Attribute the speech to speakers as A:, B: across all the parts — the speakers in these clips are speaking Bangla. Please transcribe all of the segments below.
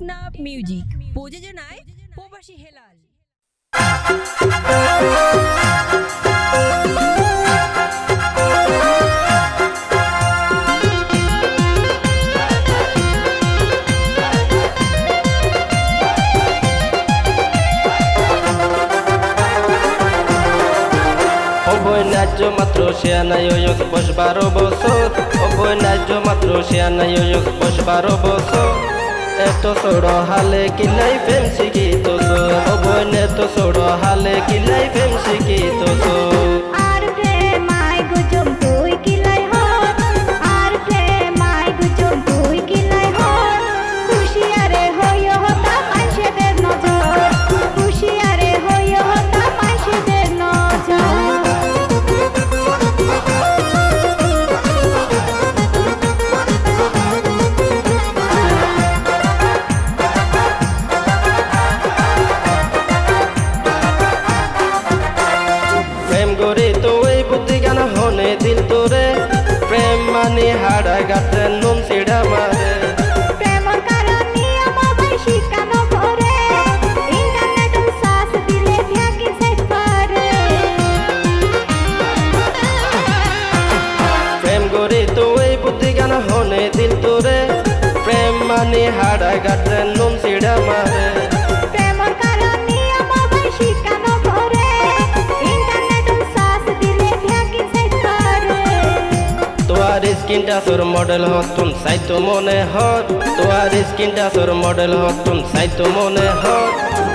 A: টেকনাফ মিউজিক প্রযোজনায় প্রবাসী হেলাল
B: ন্যায্য মাত্র নাই বস বারো বছর। অবৈ ন্যায্য মাত্র নাই বস বারো বছর। এত সড় হালে কিলাই ফেমসি কি তো অবনে তো সড় হালে কিলাই ফেমসি কি তো
C: পারে
B: প্রেম গরে তো এই বুদ্ধি গান হনে দিল তোরে প্রেম মানে হাড়া গাতে স্কিনটা তোর মডেল হতুন সাইতো মনে হত তোয়ার স্কিনটা তোর মডেল হতুন সাইতো মনে হত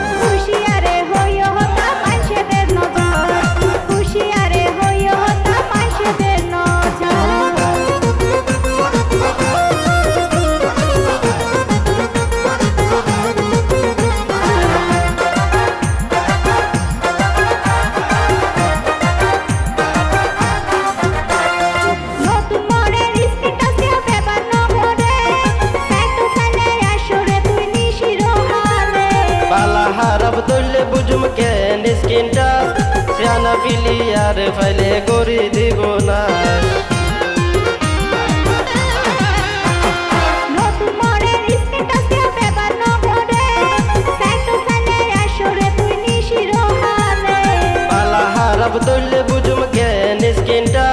B: দইলে স্কিনটা? সিয়ানা ফিলি আর ফাইলে করি দিব না। পালা দইলে বুঝুম কেন স্কিনটা?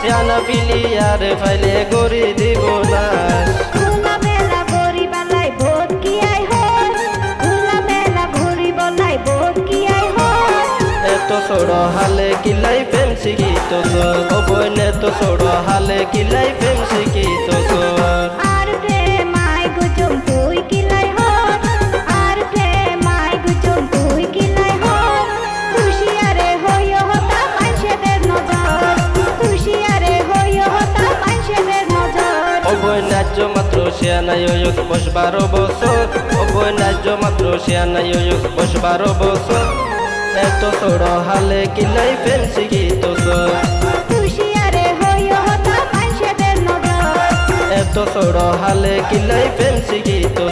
B: সিয়ানা ফিলি আর ফাইলে করি দিব না। সড় হালে কিলাই ফেম শিখি তো অবৈ নেত সড় হালে কিলাই ফেম শিখি তো
C: আর প্রেমায় গুজম তুই কিলাই হর আর প্রেমায় গুজম তুই কিলাই হর খুশিয়ারে হইও হতা মানুষেদের নজর। খুশিয়ারে হইও হতা মানুষেদের নজর।
B: অবৈ ন্যায্য মাত্র বস বারো বছর। মাত্র সে নাই বস বারো বছর। এত সড় হালে কিলাই ফেলছি কি তো এত সড় হালে কিলাই ফেলছি কি তো